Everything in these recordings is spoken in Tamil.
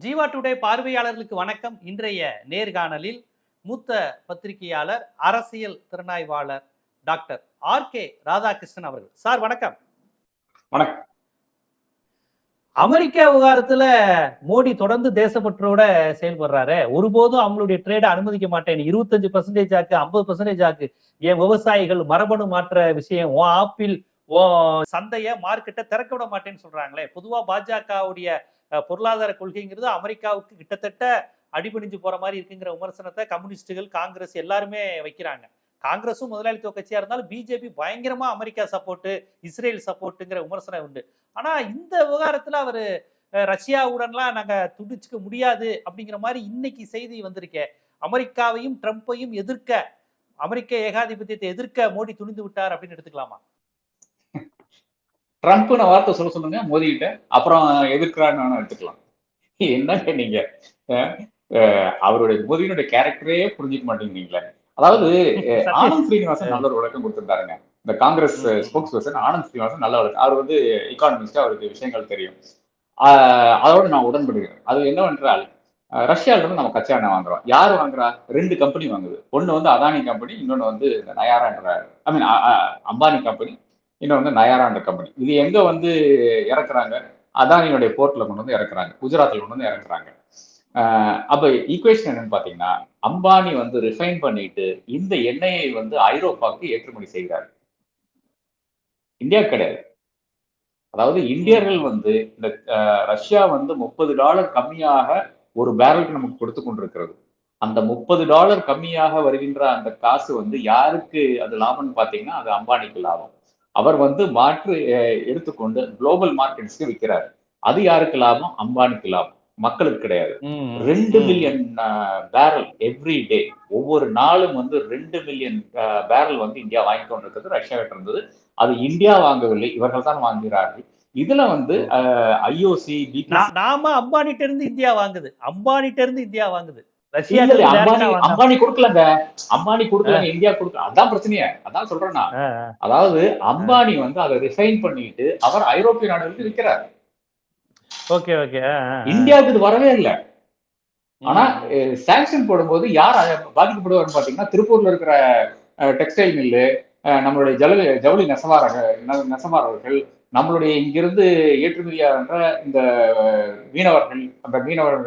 ஜீவா டுடே பார்வையாளர்களுக்கு வணக்கம். இன்றைய நேர்காணலில் மூத்த பத்திரிகையாளர் அரசியல் திறனாய்வாளர் டாக்டர் ஆர் கே ராதாகிருஷ்ணன் அவர்கள். சார் வணக்கம். வணக்கம். அமெரிக்கா விவகாரத்துல மோடி தொடர்ந்து தேசப்பற்றோட செயல்படுறாரு. ஒருபோதும் அவங்களுடைய ட்ரேட அனுமதிக்க மாட்டேன். இருபத்தஞ்சு பர்சன்டேஜ் ஆக்கு ஐம்பது பர்சன்டேஜ் ஆக்கு. என் விவசாயிகள் மரபணு மாற்ற விஷயம் ஓ ஆப்பிள் ஓ சந்தைய மார்க்கெட்டை திறக்க விட மாட்டேன்னு சொல்றாங்களே. பொதுவா பாஜகவுடைய பொருளாதார கொள்கைங்கிறது அமெரிக்காவுக்கு கிட்டத்தட்ட அடிபணிஞ்சு போற மாதிரி இருக்குங்கிற விமர்சனத்தை கம்யூனிஸ்டுகள் காங்கிரஸ் எல்லாருமே வைக்கிறாங்க. காங்கிரஸும் முதலாளித்துவ கட்சியா இருந்தாலும் பிஜேபி பயங்கரமா அமெரிக்கா சப்போர்ட்டு இஸ்ரேல் சப்போர்ட்டுங்கிற விமர்சனம் உண்டு. ஆனா இந்த விவகாரத்துல அவர் ரஷ்யாவுடன்லாம் நாங்க துடிச்சுக்க முடியாது அப்படிங்கிற மாதிரி இன்னைக்கு செய்தி வந்திருக்கே. அமெரிக்காவையும் ட்ரம்ப்பையும் எதிர்க்க அமெரிக்க ஏகாதிபத்தியத்தை எதிர்க்க மோடி துணிந்து விட்டார் அப்படின்னு எடுத்துக்கலாமா? ட்ரம்ப்னு வார்த்தை சொல்ல சொல்லுங்க மோடி கிட்ட அப்புறம் எதிர்க்கிறான்னு எடுத்துக்கலாம். என்னங்க நீங்க? அவருடைய மோதியினுடைய கேரக்டரே புரிஞ்சுக்க மாட்டேங்கிறீங்களே. அதாவது ஆனந்த் ஸ்ரீனிவாசன் நல்ல ஒரு விளக்கம் கொடுத்திருந்தாருங்க. இந்த காங்கிரஸ் ஸ்போக்ஸ் பர்சன் ஆனந்த் ஸ்ரீனிவாசன் நல்ல விளக்கம் அவர் வந்து எக்கானமிஸ்ட் அவருக்கு விஷயங்கள் தெரியும். அதோட நான் உடன்படுகிறேன். அது என்னவென்றால் ரஷ்யால இருந்து நம்ம கச்சா எண்ணெய் வாங்குறோம். யார் வாங்குறா? ரெண்டு கம்பெனி வாங்குது. ஒன்னு வந்து அதானி கம்பெனி இன்னொன்னு வந்து நயாரான்ற ஐ மீன் அம்பானி கம்பெனி இன்னும் வந்து நயாரான்ற கம்பெனி இது எங்க வந்து இறக்குறாங்க? அதானியோடைய போர்ட்ல கொண்டு வந்து இறக்குறாங்க. குஜராத்தில் கொண்டு வந்து இறக்குறாங்க. அப்போ அப்ப ஈக்குவேஷன் என்னன்னு பாத்தீங்கன்னா அம்பானி வந்து ரிஃபைன் பண்ணிட்டு இந்த எண்ணெயை வந்து ஐரோப்பாவுக்கு ஏற்றுமதி செய்கிறார். இந்தியா கிடையாது. அதாவது இந்தியர்கள் வந்து இந்த ரஷ்யா வந்து முப்பது டாலர் கம்மியாக ஒரு பேரலுக்கு நமக்கு கொடுத்து கொண்டிருக்கிறது. அந்த முப்பது டாலர் கம்மியாக வருகின்ற அந்த காசு வந்து யாருக்கு அது லாபம்னு பாத்தீங்கன்னா அது அம்பானிக்கு லாபம். அவர் வந்து மாற்று எடுத்துக்கொண்டு குளோபல் மார்க்கெட்ஸ்க்கு விற்கிறார் அது யாருக்கு லாபம்? அம்பானிக்கு லாபம். மக்களுக்கு கிடையாது. ரெண்டு. மில்லியன் பேரல் எவ்ரி டே ஒவ்வொரு நாளும் வந்து ரெண்டு மில்லியன் பேரல் வந்து இந்தியா வாங்கி கொண்டிருக்கிறது. ரஷ்யாவிட்ட இருந்தது. அது இந்தியா வாங்கவில்லை. இவர்கள் தான் வாங்குகிறார்கள். இதுல வந்து ஐஓசி நாம அம்பானிட்ட இருந்து இந்தியா வாங்குது. அம்பானிட்ட இருந்து இந்தியா வாங்குது. ரஷ்யா அம்பானி கொடுக்கலங்க. அம்பானி கொடுக்கலங்க இந்தியா கொடுக்கல. அதான் பிரச்சனையே. அதான் சொல்றேன் நான். அதாவது அம்பானி வந்து அதை ரிஃபைன் பண்ணிட்டு அவர் ஐரோப்பிய நாடுகளுக்கு விற்கிறார். Okay okay. இந்தியாவுக்கு இது வரவே இல்லை. ஆனா சாங்ஷன் போடும்போது யார் பாதிக்கப்படுவார்னு பாத்தீங்கன்னா திருப்பூர்ல இருக்கிற டெக்ஸ்டைல் மில்லு நம்மளுடைய ஜவுளி ஜவுளி நெசவாரர்கள் நெ- நெசவாளர்கள் நம்மளுடைய இங்கிருந்து ஏற்றுமதியாகின்ற இந்த மீனவர்கள் அந்த மீனவர்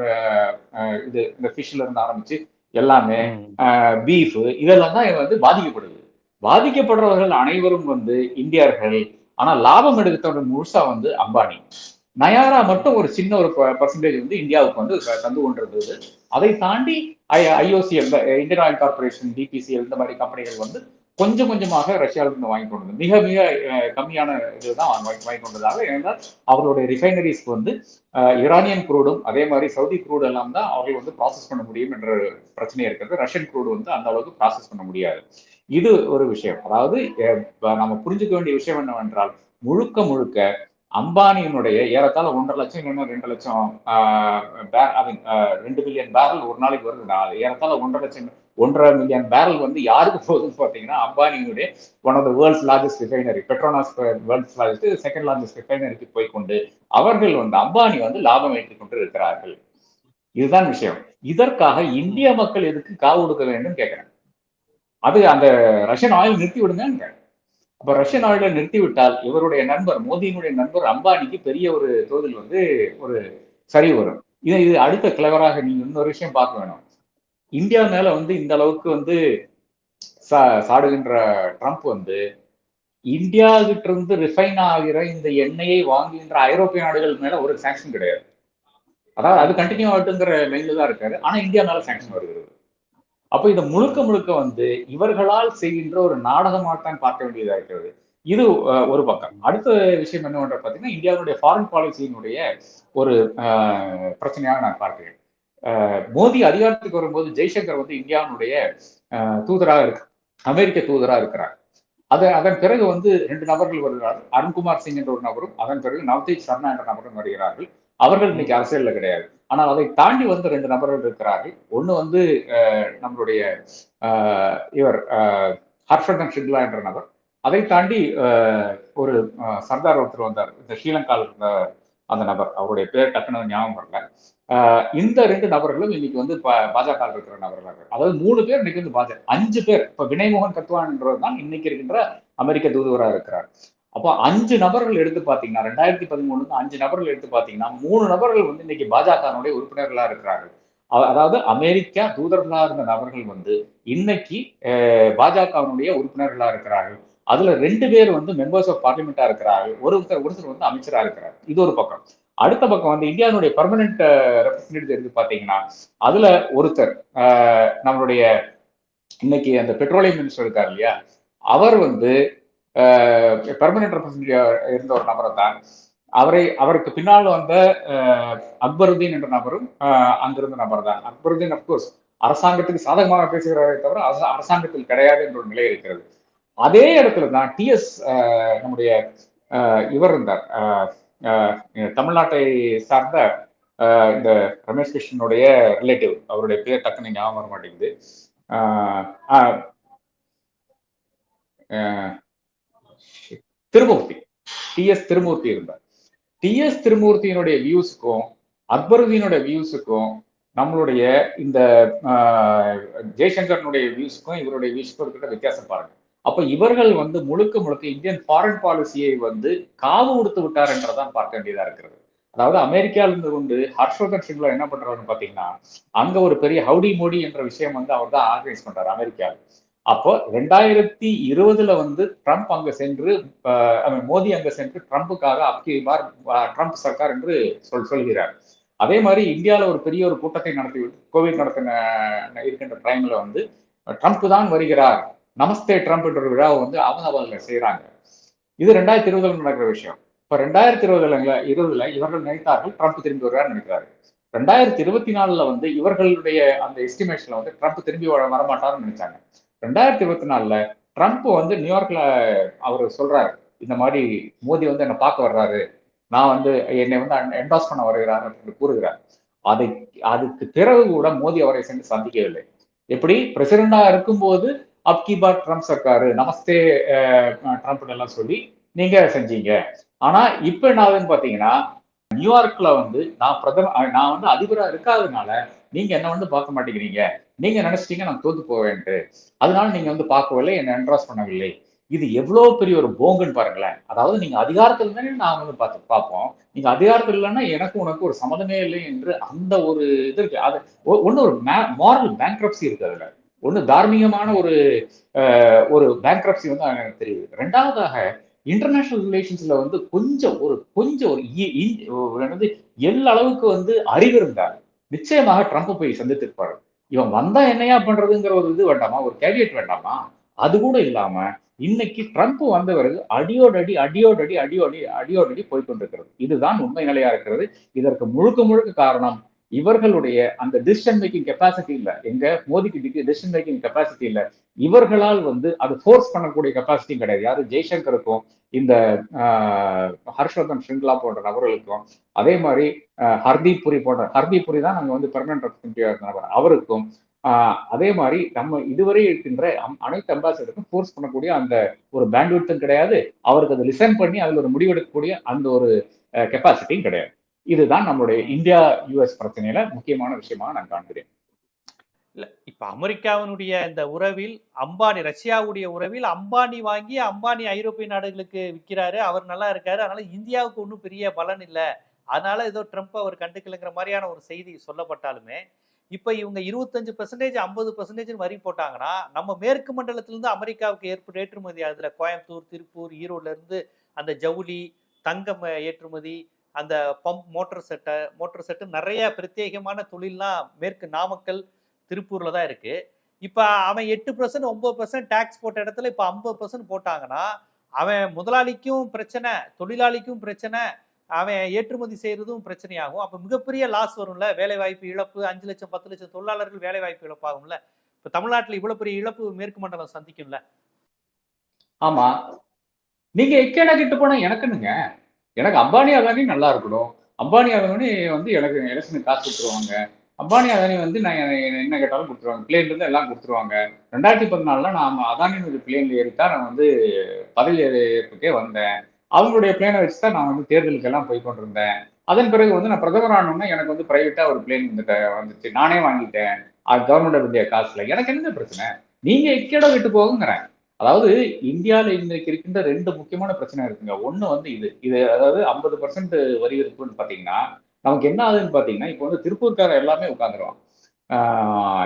இது இந்த ஃபிஷ்ல இருந்து ஆரம்பிச்சு எல்லாமே பீஃப் இதெல்லாம் தான் வந்து பாதிக்கப்படுது. பாதிக்கப்படுறவர்கள் அனைவரும் வந்து இந்தியர்கள். ஆனா லாபம் எடுத்தவங்க முழுசா வந்து அம்பானி. நயாரா மட்டும் ஒரு சின்ன ஒரு பர்சன்டேஜ் வந்து இந்தியாவுக்கு வந்து தந்து கொண்டிருந்தது. அதை தாண்டி IOCL Indian oil corporation DPCL இந்த மாதிரி கம்பெனிகள் வந்து கொஞ்சம் கொஞ்சமாக ரஷ்யாவிலிருந்து வாங்கி கொண்டது. மிக மிக கம்மியான இதுதான் வாங்கி வாங்கி கொண்டதாக. ஏனென்றால் அவர்களுடைய ரிஃபைனரிஸ்க்கு வந்து அஹ், ஈரானியன் குரூடும் அதே மாதிரி சவுதி குரூடு எல்லாம் தான் அவர்கள் வந்து ப்ராசஸ் பண்ண முடியும் என்ற பிரச்சனை இருக்கிறது. ரஷ்யன் குரூடு வந்து அந்த அளவுக்கு ப்ராசஸ் பண்ண முடியாது. இது ஒரு விஷயம். அதாவது நம்ம புரிஞ்சுக்க வேண்டிய விஷயம் என்னவென்றால் முழுக்க முழுக்க அம்பானியினுடைய ஏறத்தாழ ஒன்றரை லட்சம் இல்லைன்னா ரெண்டு லட்சம் பே- ரெண்டு மில்லியன் பேரல் ஒரு நாளைக்கு வருது. ஏறத்தாழ ஒன்றரை லட்சம் ஒன்றரை மில்லியன் பேரல் வந்து யாருக்கு போகுதுன்னு பார்த்தீங்கன்னா அம்பானியுடைய one of the world's largest refinery Petronas world's largest second largest ரிஃபைனரிக்கு போய் கொண்டு அவர்கள் வந்து அம்பானி வந்து லாபம் ஈட்டிக் கொண்டு இருக்கிறார்கள் இதுதான் விஷயம். இதற்காக இந்திய மக்கள் எதுக்கு காவு கொடுக்க வேண்டும் கேட்கிறேன். அது அந்த ரஷ்யன் ஆயில் நிறுத்தி விடுங்க அப்ப ரஷ்யன் ஆயில நிறுத்தி விட்டால் இவருடைய நண்பர் மோதியினுடைய நண்பர் அம்பானிக்கு பெரிய ஒரு தோதில் வந்து ஒரு சரி வரும். இது இது அடுத்த கிளவராக நீங்க இன்னொரு விஷயம் பார்க்க வேணும். இந்தியா மேல வந்து இந்த அளவுக்கு வந்து சா- சாடுகின்ற ட்ரம்ப் வந்து இந்தியா கிட்ட இருந்து ரிஃபைன் ஆகிற இந்த எண்ணெயை வாங்குகின்ற ஐரோப்பிய நாடுகள் மேல ஒரு சாங்ஷன் கிடையாது. அதாவது அது கண்டினியூ ஆகட்டுங்கிற லைன்ல தான் இருக்காரு. ஆனா இந்தியா மேல சாங்ஷன் வருகிறது. அப்போ இதை முழுக்க முழுக்க வந்து இவர்களால் செய்கின்ற ஒரு நாடகமாகத்தான் பார்க்க வேண்டியதா இருக்கிறது. இது ஒரு பக்கம். அடுத்த விஷயம் என்னவென்ற பார்த்தீங்கன்னா இந்தியாவுடைய ஃபாரின் பாலிசியினுடைய ஒரு பிரச்சனையாக நான் பார்க்கிறேன். மோடி அதிகாரத்துக்கு வரும்போது ஜெய்சங்கர் வந்து இந்தியாவுடைய தூதராக இருக்கு அமெரிக்க தூதராக இருக்கிறார். அதை அதன் பிறகு வந்து ரெண்டு நபர்கள் வருகிறார்கள். அருண்குமார் சிங் என்ற ஒரு நபரும் அதன் பிறகு நவதேஜ் சர்ணா என்ற நபரும் வருகிறார்கள். அவர்கள் இன்னைக்கு அரசியல்ல கிடையாது. ஆனால் அதை தாண்டி வந்து ரெண்டு நபர்கள் இருக்கிறார்கள். ஒன்னு வந்து நம்மளுடைய இவர் ஹர்ஷன் ஹர்ஷவர்தன் ஷிங்லா என்ற நபர். அதை தாண்டி ஒரு சர்தார் ஒருத்தர் வந்தார். இந்த ஸ்ரீலங்காவில் இருந்த அந்த நபர் அவருடைய பேர் டக்குனு ஞாபகம் வரல. இந்த ரெண்டு நபர்களும் இன்னைக்கு வந்து பாஜக இருக்கிற நபர்கள் அதாவது மூணு பேர் இன்னைக்கு வந்து பாஜக அஞ்சு பேர். இப்ப வினய்மோகன் கத்வான்ன்றவர் தான் இன்னைக்கு இருக்கின்ற அமெரிக்க தூதுவராக இருக்கிறார். அப்போ அஞ்சு நபர்கள் எடுத்து பார்த்தீங்கன்னா ரெண்டாயிரத்தி பதிமூணுல அஞ்சு நபர்கள் எடுத்து பார்த்தீங்கன்னா மூணு நபர்கள் வந்து இன்னைக்கு பாஜகனுடைய உறுப்பினர்களாக இருக்கிறார்கள். அதாவது அமெரிக்கா தூதர்களாக இருந்த நபர்கள் வந்து இன்னைக்கு பாஜகவினுடைய உறுப்பினர்களாக இருக்கிறார்கள். அதுல ரெண்டு பேர் வந்து மெம்பர்ஸ் ஆஃப் பார்லிமெண்டா இருக்கிறாரு. ஒருத்தர் ஒருத்தர் வந்து அமைச்சரா இருக்கிறார். இது ஒரு பக்கம். அடுத்த பக்கம் வந்து இந்தியாவுடைய பர்மனன்ட் ரெப்ரஸன்டேட்டிவ் இருந்து பாத்தீங்கன்னா அதுல ஒருத்தர் நம்மளுடைய இன்னைக்கு அந்த பெட்ரோலியம் மினிஸ்டர் இருக்கார் இல்லையா? அவர் வந்து பெர்மனன்ட் ரெப்ரஸன்டேட்டிவ் இருந்த ஒரு நபரை தான். அவரை அவருக்கு பின்னால் வந்த அக்பருதீன் என்ற நபரும் அஹ், அங்கிருந்த நபர் தான். அக்பருதீன் அப்கோர்ஸ் அரசாங்கத்துக்கு சாதகமாக பேசுகிறாரே தவிர அரசாங்கத்தில் கிடையாது என்ற ஒரு நிலை இருக்கிறது. அதே இடத்துல தான் டிஎஸ் நம்முடைய இவர் இருந்தார். தமிழ்நாட்டை சார்ந்த இந்த ரமேஷ் கிருஷ்ணனுடைய ரிலேட்டிவ் அவருடைய பேர் டக்குன்னு ஞாபகம் வர மாட்டேங்குது. அஹ், அஹ், அஹ், திருமூர்த்தி. டிஎஸ் திருமூர்த்தி இருந்தார். டிஎஸ் திருமூர்த்தியினுடைய வியூஸுக்கும் அக்பருதீனுடைய வியூஸுக்கும் நம்மளுடைய இந்த ஆஹ், ஜெய்சங்கரனுடைய வியூஸுக்கும் இவருடைய வியூஸுக்கும் இருக்கிற வித்தியாசம் பாருங்க. அப்ப இவர்கள் வந்து முழுக்க முழுக்க இந்தியன் ஃபாரின் பாலிசியை வந்து காவு கொடுத்து விட்டார் என்றதான் பார்க்க வேண்டியதா இருக்கிறது. அதாவது அமெரிக்கால இருந்து கொண்டு ஹர்ஷ்வர்தன் சிங்லா என்ன பண்றாருன்னு பாத்தீங்கன்னா அங்க ஒரு பெரிய ஹவுடி மோடி என்ற விஷயம் வந்து அவர் தான் ஆர்கனைஸ் பண்றாரு அமெரிக்காவில். அப்போ ரெண்டாயிரத்தி இருபதுல வந்து ட்ரம்ப் அங்க சென்று மோடி அங்க சென்று ட்ரம்புக்காக அப்கி பார் ட்ரம்ப் சர்க்கார் என்று சொல் சொல்கிறார். அதே மாதிரி இந்தியாவில் ஒரு பெரிய ஒரு கூட்டத்தை நடத்தி கோவிட் நடத்தின இருக்கின்ற டைம்ல வந்து ட்ரம்ப் தான் வருகிறார். நமஸ்தே ட்ரம்ப் என்ற ஒரு விழாவை வந்து அகமதாபாத்ல செய்யறாங்க இது ரெண்டாயிரத்தி இருபதுல நடக்கிற விஷயம். இப்ப ரெண்டாயிரத்தி இருபதுல இருபதுல இவர்கள் நினைத்தார்கள் ட்ரம்ப் திரும்பி வருவார் நினைக்கிறாரு. ரெண்டாயிரத்தி இருபத்தி நாலுல வந்து இவர்களுடைய அந்த எஸ்டிமேஷன்ல வந்து ட்ரம்ப் திரும்பி வர வரமாட்டாருன்னு நினைச்சாங்க. ரெண்டாயிரத்தி இருபத்தி நாலுல ட்ரம்ப் வந்து நியூயார்க்ல அவர் சொல்றாரு இந்த மாதிரி மோடி வந்து என்னை பார்க்க வர்றாரு. நான் வந்து என்னை வந்து என்டாஸ் பண்ண வருகிறார் என்று கூறுகிறார். அதை அதுக்கு பிறகு கூட மோடி அவரை சென்று சந்திக்கவில்லை. எப்படி? பிரசிடண்டா இருக்கும்போது அப்கி பார் ட்ரம்ப் சர்க்காரு நமஸ்தே ட்ரம்ப் எல்லாம் சொல்லி நீங்க செஞ்சீங்க. ஆனா இப்ப என்ன ஆகுதுன்னு பாத்தீங்கன்னா நியூயார்க்ல வந்து நான் பிரதம நான் வந்து அதிபரா இருக்காததுனால நீங்க என்ன வந்து பார்க்க மாட்டேங்கிறீங்க. நீங்க நினைச்சிட்டீங்க நான் தோத்து போவேன்ட்டு. அதனால நீங்க வந்து பார்க்கவில்லை என்னை என்ட்ராஸ் பண்ணவில்லை. இது எவ்வளவு பெரிய ஒரு போங்குன்னு பாருங்களேன். அதாவது நீங்க அதிகாரத்துல தானே நான் வந்து பார்த்து பார்ப்போம். நீங்க அதிகாரத்துல இல்லைன்னா எனக்கு உனக்கு ஒரு சம்மதமே இல்லை என்று அந்த ஒரு இது இருக்கு. அது ஒ- ஒண்ணு ஒரு மாரல் பேங்க்ரப்சி இருக்கு அதுல. ஒண்ணு தார்மீகமான ஒரு ஒரு பேங்க்ரப்சி வந்து எனக்கு தெரியுது. ரெண்டாவதாக இன்டர்நேஷனல் ரிலேஷன்ஸ்ல வந்து கொஞ்சம் ஒரு கொஞ்சம் ஒரு என்னது எல்லா அளவுக்கு வந்து அறிவு இருந்தார் நிச்சயமாக ட்ரம்ப் போய் சந்தித்திருப்பாரு. இவன் வந்தா என்னையா பண்றதுங்கிற ஒரு இது வேண்டாமா? ஒரு கேவியட் வேண்டாமா? அது கூட இல்லாம இன்னைக்கு ட்ரம்ப் வந்த பிறகு அடியோடு அடி அடியோடு அடி அடியோடி அடியோடு அடி போய்கொண்டிருக்கிறது இதுதான் உண்மை நிலையா இருக்கிறது. இதற்கு முழுக்க முழுக்க காரணம் இவர்களுடைய அந்த டிசிஷன் மேக்கிங் கெப்பாசிட்டி இல்ல. எங்க மோதிக்கு டிசிஷன் மேக்கிங் கெப்பாசிட்டி இல்ல. இவர்களால் வந்து அது ஃபோர்ஸ் பண்ணக்கூடிய கெப்பாசிட்டியும் கிடையாது. யாரு? ஜெய்சங்கருக்கும் இந்த ஹர்ஷ்வர்தன் ஸ்ரிங்லா போன்ற நபர்களுக்கும் அதே மாதிரி ஹர்தீப் புரி போன்ற ஹர்தீப் புரி தான் நாங்க வந்து பெர்மனன்ட் ரெப்ரஸன்டேட்டிவ் நபர். அவருக்கும் அதே மாதிரி நம்ம இதுவரை இருக்கின்ற அம்- அனைத்து அம்பாசிடருக்கும் ஃபோர்ஸ் பண்ணக்கூடிய அந்த ஒரு பேண்ட்விட்டும் கிடையாது. அவருக்கு அதை லிசன் பண்ணி அதில் ஒரு முடிவெடுக்கக்கூடிய அந்த ஒரு கெப்பாசிட்டியும் கிடையாது. இதுதான் நம்மளுடைய இந்தியா யுஎஸ் பிரச்சனையில முக்கியமான விஷயமா நான் காண்கிறேன். இல்ல இப்ப அமெரிக்காவினுடைய இந்த உறவில் அம்பானி ரஷ்யாவுடைய உறவில் அம்பானி வாங்கி அம்பானி ஐரோப்பிய நாடுகளுக்கு விற்கிறாரு அவர் நல்லா இருக்காரு. அதனால இந்தியாவுக்கு ஒன்றும் பெரிய பலன் இல்லை. அதனால ஏதோ ட்ரம்ப் அவர் கண்டுக்கலைங்கிற மாதிரியான ஒரு செய்தி சொல்லப்பட்டாலுமே இப்ப இவங்க இருபத்தஞ்சு பெர்சன்டேஜ் ஐம்பது பெர்சன்டேஜ் வரி போட்டாங்கன்னா நம்ம மேற்கு மண்டலத்திலிருந்து அமெரிக்காவுக்கு ஏற்ப ஏற்றுமதி அதில் கோயம்புத்தூர் திருப்பூர் ஈரோடுல இருந்து அந்த ஜவுளி தங்கம் ஏற்றுமதி அந்த பம்ப் மோட்டர் செட்டை மோட்டர் செட்டு நிறைய பிரத்யேகமான தொழில்லாம் மேற்கு நாமக்கல் திருப்பூரில் தான் இருக்குது இப்போ அவன் எட்டு பர்சன்ட் ஒம்பது பர்சன்ட் டேக்ஸ் போட்ட இடத்துல இப்போ ஐம்பது பர்சன்ட் போட்டாங்கன்னா அவன் முதலாளிக்கும் பிரச்சனை தொழிலாளிக்கும் பிரச்சனை அவன் ஏற்றுமதி செய்கிறதும் பிரச்சனையாகும். அப்போ மிகப்பெரிய லாஸ் வரும்ல வேலைவாய்ப்பு இழப்பு அஞ்சு லட்சம் பத்து லட்சம் தொழிலாளர்கள் வேலைவாய்ப்பு இழப்பாகும்ல. இப்போ தமிழ்நாட்டில் இவ்வளோ பெரிய இழப்பு மேற்கு மண்டலம் சந்திக்கும்ல. ஆமா. நீங்க எக்கேடா கிட்ட போனா எனக்குன்னுங்க. எனக்கு அம்பானி அதானி நல்லா இருக்கணும். அம்பானி அதானி வந்து எனக்கு எலெக்ஷனுக்கு காசு கொடுத்துருவாங்க. அம்பானி அதானி வந்து நான் என்ன- கேட்டாலும் கொடுத்துருவாங்க. பிளேன்ல இருந்து எல்லாம் கொடுத்துருவாங்க. ரெண்டாயிரத்தி பதினாலில் நான் அதானியோட பிளேன்ல ஏறித்தான் நான் வந்து பதவி ஏற்புக்கே வந்தேன். அவங்களுடைய பிளேனை வச்சு தான் நான் வந்து தேர்தலுக்கெல்லாம் போய் கொண்டிருந்தேன். அதன் பிறகு வந்து நான் பிரதமர் ஆனோம்னா எனக்கு வந்து பிரைவேட்டா ஒரு பிளேன் வந்துட்டு வந்துச்சு. நானே வாங்கிட்டேன். கவர்மெண்ட் காசுல. எனக்கு என்ன பிரச்சனை? நீங்க எக்கேடோ விட்டு போகுங்கிறேன். அதாவது இந்தியாவில் இன்னைக்கு இருக்கின்ற ரெண்டு முக்கியமான பிரச்சனை இருக்குங்க. ஒன்று வந்து இது. இது அதாவது ஐம்பது பர்சன்ட் வரி விதிப்புன்னு பார்த்தீங்கன்னா நமக்கு என்ன ஆகுதுன்னு பார்த்தீங்கன்னா இப்போ வந்து திருப்பூர்கார எல்லாமே உட்காந்துருவான்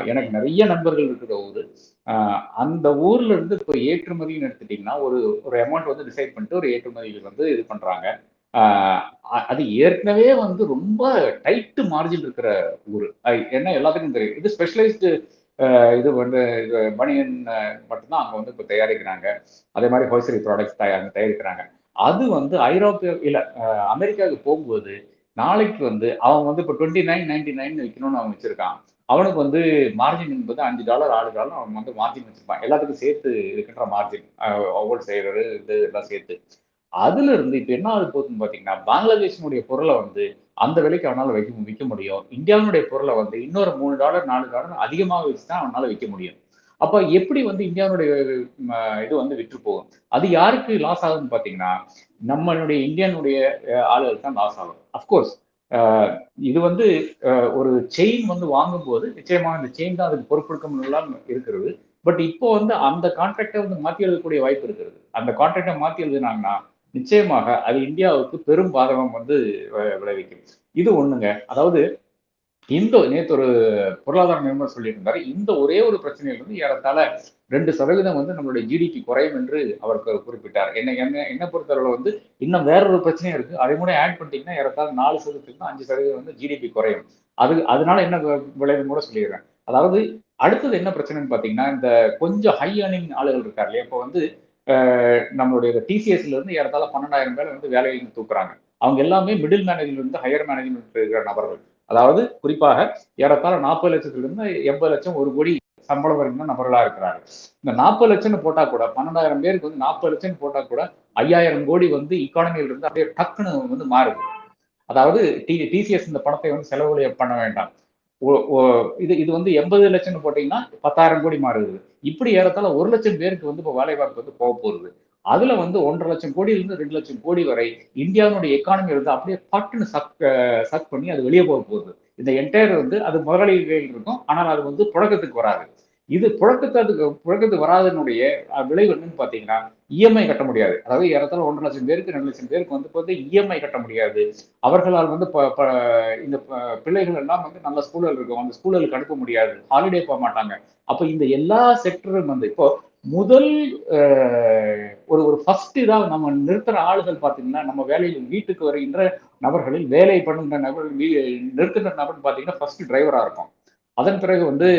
எனக்கு நிறைய நண்பர்கள் இருக்கிற ஊர். அந்த ஊர்ல இருந்து இப்போ ஏற்றுமதின்னு எடுத்துட்டீங்கன்னா ஒரு ஒரு அமௌண்ட் வந்து டிசைட் பண்ணிட்டு ஒரு ஏற்றுமதிகள் வந்து இது பண்றாங்க. அது ஏற்கனவே வந்து ரொம்ப டைட்டு மார்ஜின் இருக்கிற ஊர். என்ன எல்லாத்துக்கும் தெரியும். இது ஸ்பெஷலைஸ்டு இது வந்து இது பனியன் மட்டும்தான் அங்கே வந்து இப்போ தயாரிக்கிறாங்க. அதே மாதிரி ஹோசரி ப்ராடக்ட்ஸ் தயார் தயாரிக்கிறாங்க. அது வந்து ஐரோப்பிய இல்லை அமெரிக்காவுக்கு போகும்போது நாளைக்கு வந்து அவன் வந்து இப்போ டுவெண்ட்டி நைன் நைன்டி நைன் விற்கணும்னு அவன் வச்சிருக்கான். அவனுக்கு வந்து மார்ஜின் என்பது அஞ்சு டாலர் ஆறு டாலர் அவன் வந்து மார்ஜின் வச்சிருப்பான். எல்லாத்துக்கும் சேர்த்து இருக்கின்ற மார்ஜின் ஒவ்வொரு செய்யறது இது எல்லாம் சேர்த்து. அதுல இருந்து இப்ப என்ன ஆகுது போகுதுன்னு பாத்தீங்கன்னா பங்களாதேஷனுடைய பொருளை வந்து அந்த விலைக்கு அவனால வைக்க விற்க முடியும். இந்தியாவினுடைய பொருளை வந்து இன்னொரு மூணு டாலர் நாலு டாலர் அதிகமாக வச்சு தான் அவனால விற்க முடியும். அப்ப எப்படி வந்து இந்தியாவுடைய இது வந்து விற்று போகும்? அது யாருக்கு லாஸ் ஆகுதுன்னு பாத்தீங்கன்னா நம்மளுடைய இந்தியனுடைய ஆளுகள் தான் லாஸ் ஆகும். அஃப்கோர்ஸ் இது வந்து ஒரு செயின் வந்து வாங்கும்போது நிச்சயமாக அந்த செயின் தான் அதுக்கு பொறுப்பெடுக்க முடியலாம் இருக்கிறது. பட் இப்போ வந்து அந்த கான்ட்ராக்டை வந்து மாற்றி எழுதக்கூடிய வாய்ப்பு இருக்கிறது. அந்த கான்ட்ராக்டை மாற்றி எழுதுனாங்கன்னா நிச்சயமாக அது இந்தியாவுக்கு பெரும் பாதகம் வந்து வ- விளைவிக்கும். இது ஒண்ணுங்க. அதாவது இந்த நேற்று ஒரு பொருளாதார நிபுணர் சொல்லியிருந்தாரு இந்த ஒரே ஒரு பிரச்சனையில இருந்து ஏறத்தாழ ரெண்டு சதவீதம் வந்து நம்மளுடைய ஜிடிபி குறையும் என்று அவர் குறிப்பிட்டார். என்ன என்ன என்ன பொறுத்தவரை வந்து இன்னும் வேற ஒரு பிரச்சனையும் இருக்கு. அதை கூட ஆட் பண்ணிட்டீங்கன்னா ஏறத்தாழ நாலு சதவீதத்துக்கு அஞ்சு சதவீதம் வந்து ஜிடிபி குறையும். அது அதனால என்ன விளைவுன்னு கூட சொல்லிடுறேன். அதாவது அடுத்தது என்ன பிரச்சனைன்னு பாத்தீங்கன்னா இந்த கொஞ்சம் ஹை ஏர்னிங் ஆளுகள் இருக்காரு இல்லையா? இப்போ வந்து நம்மளுடைய டிசிஎஸ்ல இருந்து ஏறத்தாழ பன்னெண்டாயிரம் பேர் வந்து வேலையில தூக்குறாங்க. அவங்க எல்லாமே மிடில் மேனேஜ்மெண்ட் இருந்து ஹையர் மேனேஜ்மெண்ட் இருக்கிற நபர்கள். அதாவது குறிப்பாக ஏறத்தாழ நாற்பது லட்சத்துல இருந்து எண்பது லட்சம் ஒரு கோடி சம்பளம் வரைக்கும் நபர்களா இருக்கிறாங்க. இந்த நாற்பது லட்சம்னு போட்டா கூட பன்னெண்டாயிரம் பேருக்கு வந்து நாற்பது லட்சம் போட்டா கூட ஐயாயிரம் கோடி வந்து இக்கானமியில இருந்து அப்படியே டக்குன்னு வந்து மாறுது. அதாவது டி டிசிஎஸ் இந்த பணத்தை வந்து செலவுகளை பண்ண வேண்டாம். இது இது வந்து எண்பது லட்சம்னு போட்டீங்கன்னா பத்தாயிரம் கோடி மாறுது. இப்படி ஏறத்தால ஒரு லட்சம் பேருக்கு வந்து இப்போ வேலை வாய்ப்பு வந்து போக போகுது. அதுல வந்து ஒன்றரை லட்சம் கோடியிலிருந்து ரெண்டு லட்சம் கோடி வரை இந்தியாவுடைய எக்கானமி வந்து அப்படியே பட்டுன்னு சக் சக் பண்ணி அது வெளியே போக போகுது. இந்த என்டையர் வந்து அது முதலாளிகள் இருக்கும். ஆனால் அது வந்து புழக்கத்துக்கு வராது. இது புழக்கத்துக்கு புழக்கத்துக்கு வராதனுடைய விளைவு என்னன்னு பார்த்தீங்கன்னா இஎம்ஐ கட்ட முடியாது. அதாவது ஏறத்தாழ ஒன்றரை லட்சம் பேருக்கு ரெண்டு லட்சம் பேருக்கு வந்து இப்போ வந்து இஎம்ஐ கட்ட முடியாது. அவர்களால் வந்து ப- ப- இந்த பிள்ளைகள் எல்லாம் வந்து நல்ல ஸ்கூல்கள் இருக்கும். அந்த ஸ்கூல்களுக்கு அனுப்ப முடியாது. ஹாலிடே போக மாட்டாங்க. அப்போ இந்த எல்லா செக்டரும் வந்து இப்போ முதல் ஒரு ஒரு ஃபர்ஸ்ட் இதாக நம்ம நிறுத்துகிற ஆளுகள் பார்த்தீங்கன்னா நம்ம வேலையில் வீட்டுக்கு வருகின்ற நபர்களில் வேலை பண்ணுகின்ற நபர்கள் நிறுத்துகிற நபர்னு நபர் பார்த்தீங்கன்னா ஃபர்ஸ்ட் டிரைவராக இருக்கும். அதன் பிறகு வந்து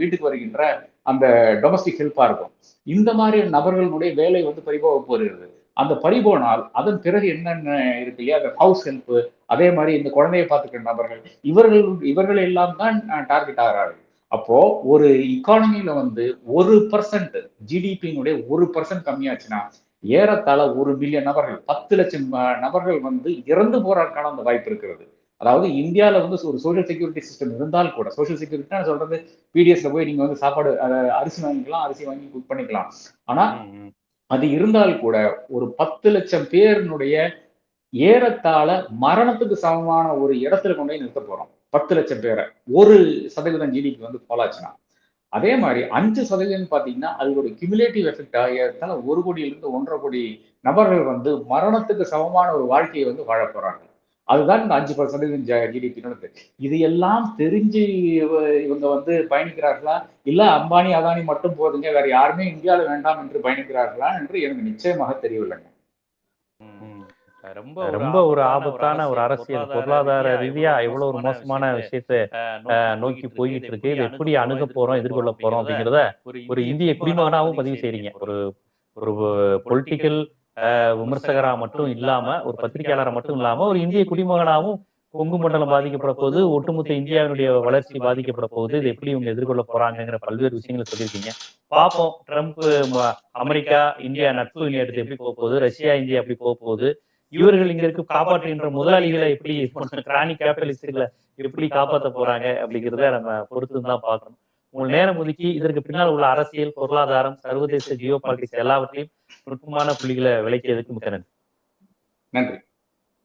வீட்டுக்கு வருகின்ற அந்த டொமஸ்டிக் ஹெல்ப்பாக இருக்கும். இந்த மாதிரி நபர்களுடைய வேலை வந்து பறிபோக போகிறது. அந்த பறிபோனால் அதன் பிறகு என்னென்ன இருக்கு இல்லையா? அந்த ஹவுஸ் ஹெல்ப்பு அதே மாதிரி இந்த குழந்தையை பார்த்துக்கிற நபர்கள் இவர்கள் இவர்கள் எல்லாம் தான் டார்கெட் ஆகிறார்கள். அப்போ ஒரு இக்கானமில வந்து ஒரு பர்சன்ட் ஜிடிபியினுடைய ஒரு பர்சன்ட் கம்மியாச்சுன்னா ஏறத்தாழ ஒரு மில்லியன் நபர்கள் பத்து லட்சம் நபர்கள் வந்து இறந்து போறதுக்கான அந்த வாய்ப்பு இருக்கிறது. அதாவது இந்தியாவில் வந்து ஒரு சோஷியல் செக்யூரிட்டி சிஸ்டம் இருந்தால் கூட சோஷியல் செக்யூரிட்டி நான் சொல்றது பிடிஎஸ்ல போய் நீங்க வந்து சாப்பாடு அரிசி வாங்கிக்கலாம் அரிசி வாங்கி குக் பண்ணிக்கலாம். ஆனா. அது இருந்தால் கூட ஒரு பத்து லட்சம் பேரினுடைய ஏறத்தாழ மரணத்துக்கு சமமான ஒரு இடத்துல கொண்டு போய் நிறுத்த போறோம். பத்து லட்சம் பேரை. ஒரு சதவீதம் ஜிடிபி வந்து போலாச்சுன்னா அதே மாதிரி அஞ்சு சதவீதம் பாத்தீங்கன்னா அதோட கியூமுலேட்டிவ் எஃபெக்டா ஏறத்தாழ ஒரு கோடியிலிருந்து ஒன்றரை கோடி நபர்கள் வந்து மரணத்துக்கு சமமான ஒரு வாழ்க்கையை வந்து வாழ போறாங்க. அதுதான் இந்த அஞ்சு ஜிடிபி இது எல்லாம் தெரிஞ்சு இவ- இவங்க வந்து பயணிக்கிறார்களா? இல்ல அம்பானி அதானி மட்டும் போதுங்க வேற யாருமே இந்தியாவில் வேண்டாம் என்று பயணிக்கிறார்களா என்று எனக்கு நிச்சயமாக தெரியவில்லைங்க. ரொம்ப ரொம்ப ஒரு ஆபத்தான ஒரு அரசியல் பொருளாதார ரீதியா எவ்வளவு ஒரு மோசமான விஷயத்தை அஹ், நோக்கி போயிட்டு இருக்கு. இது எப்படி அணுக போறோம் எதிர்கொள்ள போறோம் அப்படிங்கிறத ஒரு இந்திய குடிமகனாவும் பதிவு செய்றீங்க ஒரு ஒரு பொலிட்டிக்கல் விமர்சகரா மட்டும் இல்லாம ஒரு பத்திரிகையாளரா மட்டும் இல்லாம ஒரு இந்திய குடிமகனாவும் கொங்கு மண்டலம் பாதிக்கப்பட போகுது ஒட்டுமொத்த இந்தியாவினுடைய வளர்ச்சி பாதிக்கப்பட போகுது. இது எப்படி இவங்க எதிர்கொள்ள போறாங்கிற பல்வேறு விஷயங்களை சொல்லியிருக்கீங்க. பார்ப்போம் ட்ரம்ப் அமெரிக்கா இந்தியா நட்பு நேரத்தை எப்படி போக போகுது ரஷ்யா இந்தியா எப்படி போக போகுது இவர்கள் இங்க இருக்கு காப்பாற்றுகின்ற முதலாளிகளை எப்படி கிராணி கேபிட்டலிஸ்ட்களை எப்படி காப்பாற்ற போறாங்க அப்படிங்கிறத நம்ம பொறுத்து தான் பார்க்கணும். உங்கள் நேரம் ஒதுக்கி இதற்கு பின்னால் உள்ள அரசியல் பொருளாதாரம் சர்வதேச ஜியோ பாலிட்டிக்ஸ் எல்லாவற்றையும் நுட்பமான புள்ளிகளை விளக்கியதுக்கு மிக நன்றி. நன்றி.